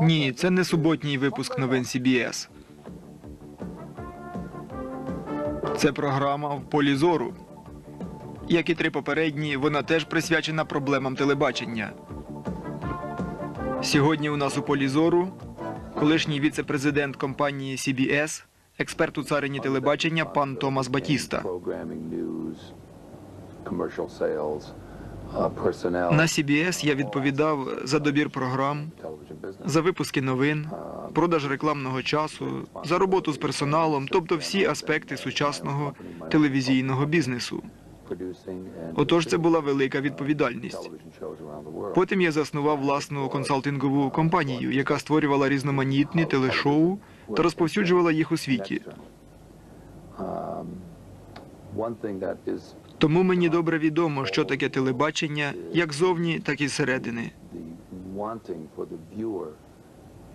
Ні, це не суботній випуск новин CBS. Це програма в полі зору. Як і три попередні, вона теж присвячена проблемам телебачення. Сьогодні у нас у полі зору колишній віце-президент компанії CBS, експерт у царині телебачення пан Томас Батіста. На CBS я відповідав за добір програм, за випуски новин, продаж рекламного часу, за роботу з персоналом, тобто всі аспекти сучасного телевізійного бізнесу. Отож, це була велика відповідальність. Потім я заснував власну консалтингову компанію, яка створювала різноманітні телешоу та розповсюджувала їх у світі. Тому мені добре відомо, що таке телебачення, як зовні, так і зсередини.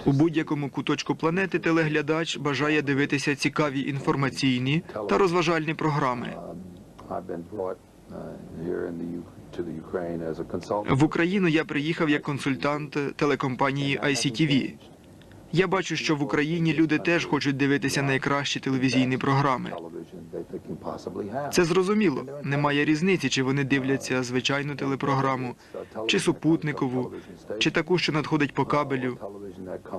У будь-якому куточку планети телеглядач бажає дивитися цікаві інформаційні та розважальні програми. В Україну я приїхав як консультант телекомпанії ICTV. Я бачу, що в Україні люди теж хочуть дивитися найкращі телевізійні програми. Це зрозуміло. Немає різниці, чи вони дивляться звичайну телепрограму, чи супутникову, чи таку, що надходить по кабелю.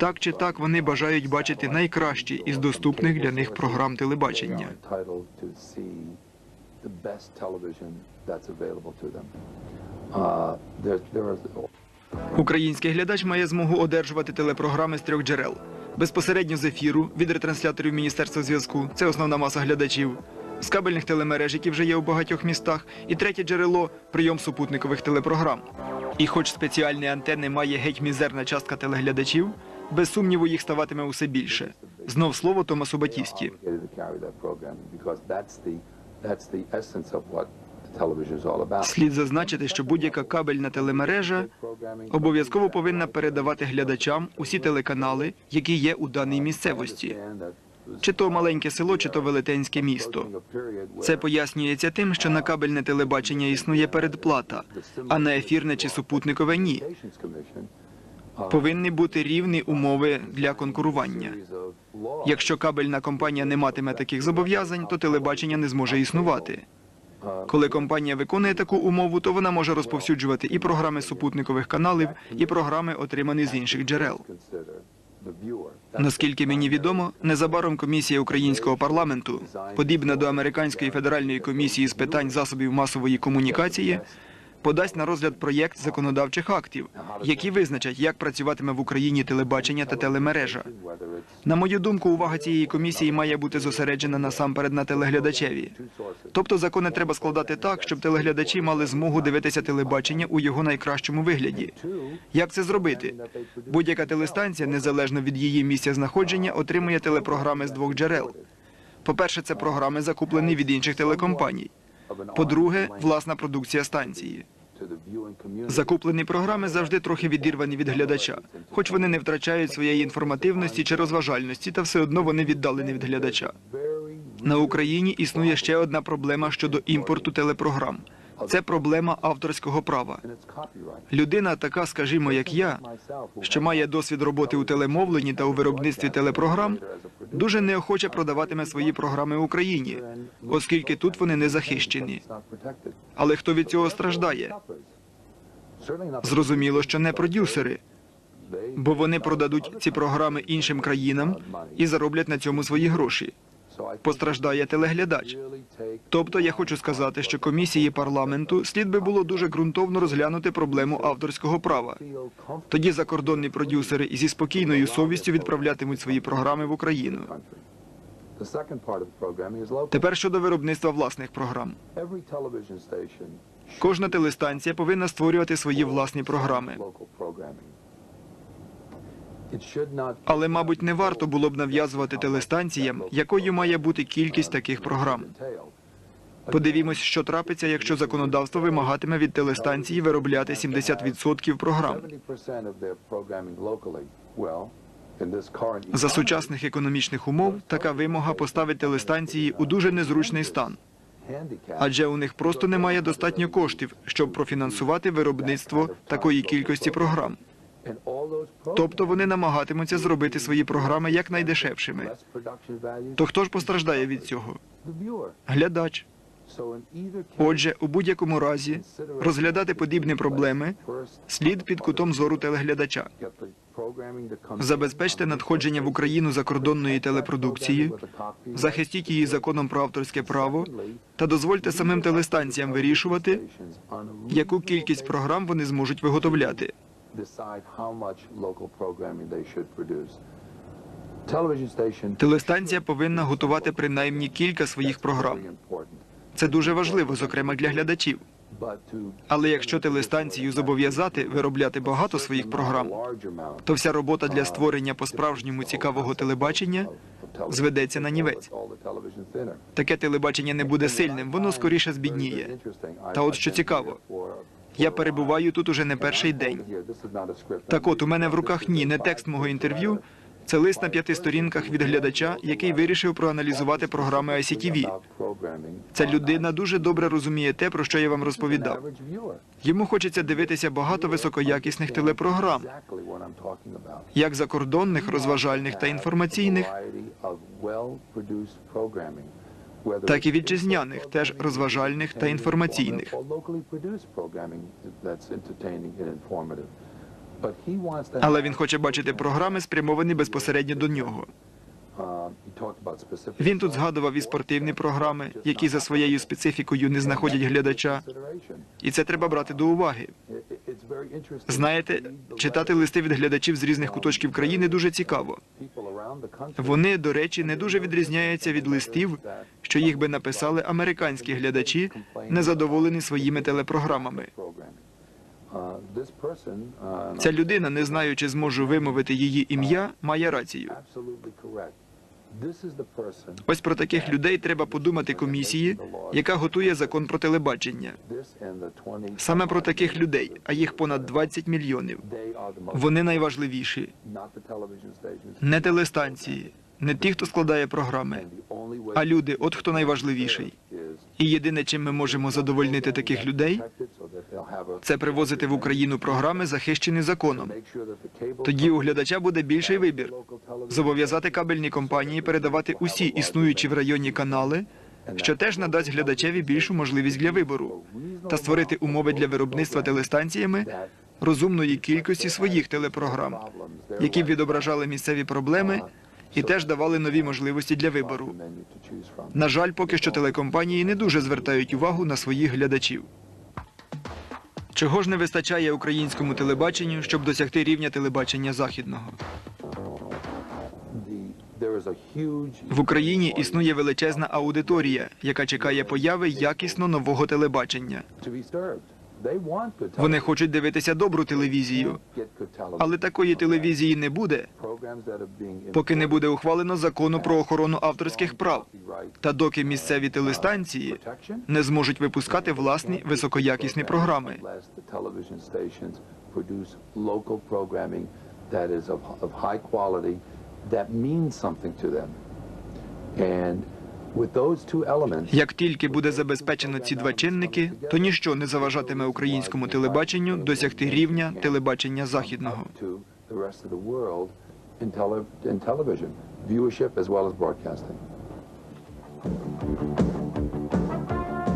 Так чи так вони бажають бачити найкращі із доступних для них програм телебачення. The best. Uh, there, there are Український глядач має змогу одержувати телепрограми з трьох джерел: безпосередньо з ефіру від ретрансляторів Міністерства зв'язку. Це основна маса глядачів. З кабельних телемереж, які вже є у багатьох містах, і третє джерело прийом супутникових телепрограм. І хоч спеціальні антени має геть мізерна частка телеглядачів, без сумніву їх ставатиме усе більше. Знов слово Томасу Батісті. Слід зазначити, що будь-яка кабельна телемережа обов'язково повинна передавати глядачам усі телеканали, які є у даній місцевості. Чи то маленьке село, чи то велетенське місто. Це пояснюється тим, що на кабельне телебачення існує передплата, а на ефірне чи супутникове ні. Повинні бути рівні умови для конкурування. Якщо кабельна компанія не матиме таких зобов'язань, то телебачення не зможе існувати. Коли компанія виконує таку умову, то вона може розповсюджувати і програми супутникових каналів, і програми, отримані з інших джерел. Наскільки мені відомо, незабаром комісія українського парламенту, подібна до американської федеральної комісії з питань засобів масової комунікації, подасть на розгляд проєкт законодавчих актів, які визначать, як працюватиме в Україні телебачення та телемережа. На мою думку, увага цієї комісії має бути зосереджена насамперед на телеглядачеві. Тобто закони треба складати так, щоб телеглядачі мали змогу дивитися телебачення у його найкращому вигляді. Як це зробити? Будь-яка телестанція, незалежно від її місця знаходження, отримує телепрограми з двох джерел. По-перше, це програми, закуплені від інших телекомпаній. По-друге, власна продукція станції. Закуплені програми завжди трохи відірвані від глядача, хоч вони не втрачають своєї інформативності чи розважальності, та все одно вони віддалені від глядача. На Україні існує ще одна проблема щодо імпорту телепрограм. Це проблема авторського права. Людина, така, скажімо, як я, що має досвід роботи у телемовленні та у виробництві телепрограм, дуже неохоче продаватиме свої програми Україні, оскільки тут вони не захищені. Але хто від цього страждає? Зрозуміло, що не продюсери, бо вони продадуть ці програми іншим країнам і зароблять на цьому свої гроші. Постраждає телеглядач. Тобто я хочу сказати, що комісії парламенту слід би було дуже ґрунтовно розглянути проблему авторського права. Тоді закордонні продюсери зі спокійною совістю відправлятимуть свої програми в Україну. Тепер щодо виробництва власних програм. Кожна телестанція повинна створювати свої власні програми. Але, мабуть, не варто було б нав'язувати телестанціям, якою має бути кількість таких програм. Подивімось, що трапиться, якщо законодавство вимагатиме від телестанції виробляти 70% програм. 70% of their programming locally. Well, in this current За сучасних економічних умов така вимога поставить телестанції у дуже незручний стан, адже у них просто немає достатньо коштів, щоб профінансувати виробництво такої кількості програм. Тобто вони намагатимуться зробити свої програми якнайдешевшими. То хто ж постраждає від цього? Глядач. Отже, у будь-якому разі розглядати подібні проблеми слід під кутом зору телеглядача. Забезпечте надходження в Україну закордонної телепродукції, захистіть її законом про авторське право та дозвольте самим телестанціям вирішувати, яку кількість програм вони зможуть виготовляти. Телестанція повинна готувати принаймні кілька своїх програм. Це дуже важливо, зокрема для глядачів. Але якщо телестанцію зобов'язати виробляти багато своїх програм, то вся робота для створення по-справжньому цікавого телебачення зведеться на нівець. Таке телебачення не буде сильним, воно скоріше збідніє. Та от що цікаво, я перебуваю тут уже не перший день. Так от, у мене в руках ні, не текст мого інтерв'ю. Це лист на п'яти сторінках від глядача, який вирішив проаналізувати програми ICTV. Ця людина дуже добре розуміє те, про що я вам розповідав. Йому хочеться дивитися багато високоякісних телепрограм, як закордонних, розважальних та інформаційних, так і вітчизняних, теж розважальних та інформаційних. Але він хоче бачити програми, спрямовані безпосередньо до нього. Він тут згадував і спортивні програми, які за своєю специфікою не знаходять глядача, і це треба брати до уваги. Знаєте, читати листи від глядачів з різних куточків країни дуже цікаво. Вони, до речі, не дуже відрізняються від листів, що їх би написали американські глядачі, незадоволені своїми телепрограмами. Ця людина, не знаю, чи зможу вимовити її ім'я, має рацію. Ось про таких людей треба подумати комісії, яка готує закон про телебачення. Саме про таких людей, а їх понад 20 мільйонів. Вони найважливіші. Не телестанції, не ті, хто складає програми, а люди, от хто найважливіший. І єдине, чим ми можемо задовольнити таких людей, це привозити в Україну програми, захищені законом. Тоді у глядача буде більший вибір. Зобов'язати кабельні компанії передавати усі існуючі в районі канали, що теж надасть глядачеві більшу можливість для вибору, та створити умови для виробництва телестанціями розумної кількості своїх телепрограм, які б відображали місцеві проблеми і теж давали нові можливості для вибору. На жаль, поки що телекомпанії не дуже звертають увагу на своїх глядачів. Чого ж не вистачає українському телебаченню, щоб досягти рівня телебачення західного? В Україні існує величезна аудиторія, яка чекає появи якісно нового телебачення. Вони хочуть дивитися добру телевізію, але такої телевізії не буде, поки не буде ухвалено закону про охорону авторських прав, та доки місцеві телестанції не зможуть випускати власні високоякісні програми. Як тільки буде забезпечено ці два чинники, то ніщо не заважатиме українському телебаченню досягти рівня телебачення західного.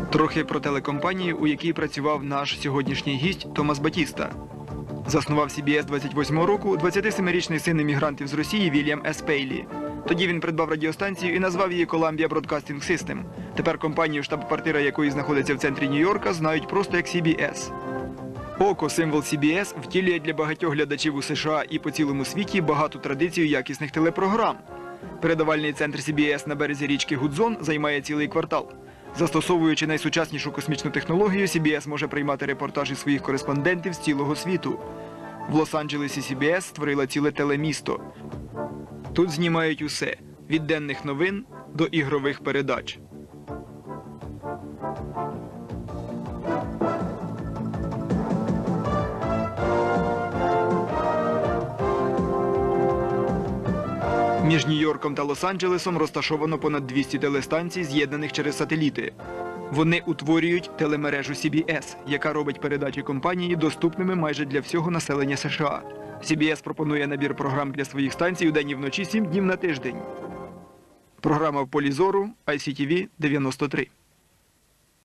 Трохи про телекомпанію, у якій працював наш сьогоднішній гість Томас Батіста. Заснував CBS 28 року 27-річний син емігрантів з Росії Вільям С. Тоді він придбав радіостанцію і назвав її Columbia Broadcasting System. Тепер компанію, штаб-квартира якої знаходиться в центрі Нью-Йорка, знають просто як CBS. Око, символ CBS, втілює для багатьох глядачів у США і по цілому світі багату традицію якісних телепрограм. Передавальний центр CBS на березі річки Гудзон займає цілий квартал. Застосовуючи найсучаснішу космічну технологію, CBS може приймати репортажі своїх кореспондентів з цілого світу. В Лос-Анджелесі CBS створила ціле телемісто. Тут знімають усе від денних новин до ігрових передач. Між Нью-Йорком та Лос-Анджелесом розташовано понад 200 телестанцій, з'єднаних через сателіти. Вони утворюють телемережу CBS, яка робить передачі компанії доступними майже для всього населення США. CBS пропонує набір програм для своїх станцій у день і вночі 7 днів на тиждень. Програма в полі зору ICTV 93.